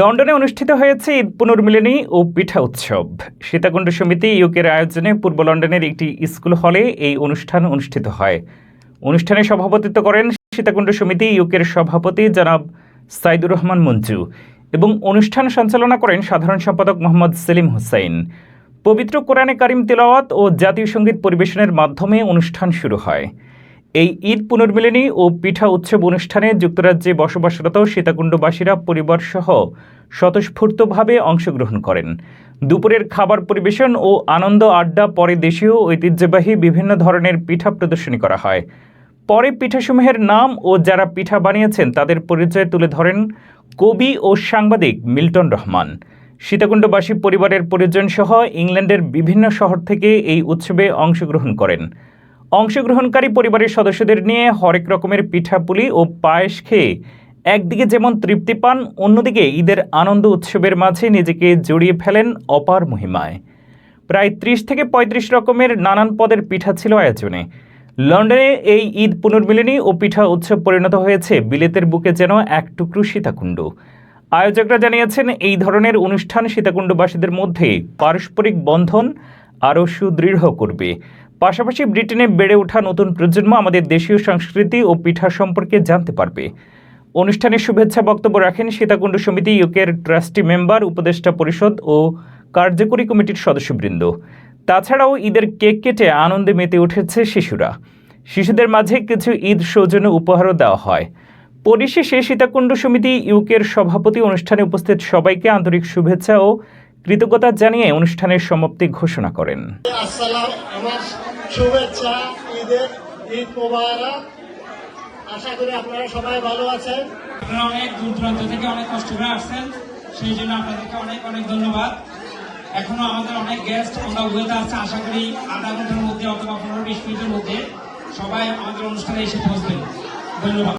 লন্ডনে অনুষ্ঠিত হয়েছে ঈদ পুনর্মিলনী ও পিঠা উৎসব। সীতাকুণ্ড সমিতি ইউকের আয়োজনে পূর্ব লন্ডনের একটি স্কুল হলে এই অনুষ্ঠান অনুষ্ঠিত হয়। অনুষ্ঠানে সভাপতিত্ব করেন সীতাকুণ্ড সমিতি ইউকের সভাপতি জনাব সাইদুর রহমান মঞ্জু এবং অনুষ্ঠান সঞ্চালনা করেন সাধারণ সম্পাদক মোহাম্মদ সেলিম হুসাইন পবিত্র কোরআনে কারিম তেলাওয়াত ও জাতীয় সংগীত পরিবেশনের মাধ্যমে অনুষ্ঠান শুরু হয়। এই ঈদ পুনর্মিলনী ও পিঠা উৎসব অনুষ্ঠানে যুক্তরাজ্যে বসবাসরত সীতাকুণ্ডবাসীরা পরিবারসহ স্বতঃস্ফূর্তভাবে অংশগ্রহণ করেন। দুপুরের খাবার পরিবেশন ও আনন্দ আড্ডা পরে দেশীয় ঐতিহ্যবাহী বিভিন্ন ধরনের পিঠা প্রদর্শনী করা হয়। পরে পিঠাসমূহের নাম ও যারা পিঠা বানিয়েছেন তাদের পরিচয় তুলে ধরেন কবি ও সাংবাদিক মিল্টন রহমান। সীতাকুণ্ডবাসী পরিবারের পরিজন সহ ইংল্যান্ডের বিভিন্ন শহর থেকে এই উৎসবে অংশগ্রহণ করেন। অংশগ্রহণকারী পরিবারের সদস্যদের নিয়ে হরেক রকমের পিঠাপুলি ও পায়েস খেয়ে একদিকে যেমন তৃপ্তি পান, অন্যদিকে ঈদের আনন্দ উৎসবের মাঝে নিজেকে জড়িয়ে ফেলেন অপার মহিমায়। প্রায় ত্রিশ থেকে পঁয়ত্রিশ রকমের নানান পদের পিঠা ছিল আয়োজনে। লন্ডনে এই ঈদ পুনর্মিলনী ও পিঠা উৎসব পরিণত হয়েছে। বিলেতের বুকে যেন এক টুকরো সীতাকুণ্ড। আয়োজকরা জানিয়েছেন, এই ধরনের অনুষ্ঠান সীতাকুণ্ডবাসীদের মধ্যে পারস্পরিক বন্ধন আরও সুদৃঢ় করবে। পাশাপাশি ব্রিটেনে বেড়ে ওঠা নতুন প্রজন্ম আমাদের দেশীয় সংস্কৃতি ও পিঠা সম্পর্কে জানতে পারবে। অনুষ্ঠানে শুভেচ্ছা বক্তব্য রাখেন সীতাকুণ্ড সমিতি ইউকের ট্রাস্টি মেম্বার, উপদেষ্টা পরিষদ ও কার্যকরী কমিটির সদস্যবৃন্দ। তাছাড়াও ঈদের কেক কেটে আনন্দে মেতে উঠেছে শিশুরা। শিশুদের মাঝে কিছু ঈদ সৌজন্য উপহারও দেওয়া হয়। পরিশেষে সীতাকুণ্ড সমিতি ইউকের সভাপতি অনুষ্ঠানে উপস্থিত সবাইকে আন্তরিক শুভেচ্ছা ও কৃতজ্ঞতা জানিয়ে অনুষ্ঠানের সমাপ্তি ঘোষণা করেন। আমার শুভেচ্ছা ঈদের ঈদ মোবারক। আশা করি আপনারা সবাই ভালো আছেন। আপনারা অনেক দূর দূরান্ত থেকে অনেক কষ্ট করে আসছেন সেই জন্য আপনাদেরকে অনেক অনেক ধন্যবাদ। এখনও আমাদের অনেক গেস্ট আমরা ওয়েতে আছে আশা করি আধা ঘণ্টার মধ্যে অথবা পনেরো বিশ মিনিটের মধ্যে সবাই আমাদের অনুষ্ঠানে এসে পৌঁছবেন। ধন্যবাদ।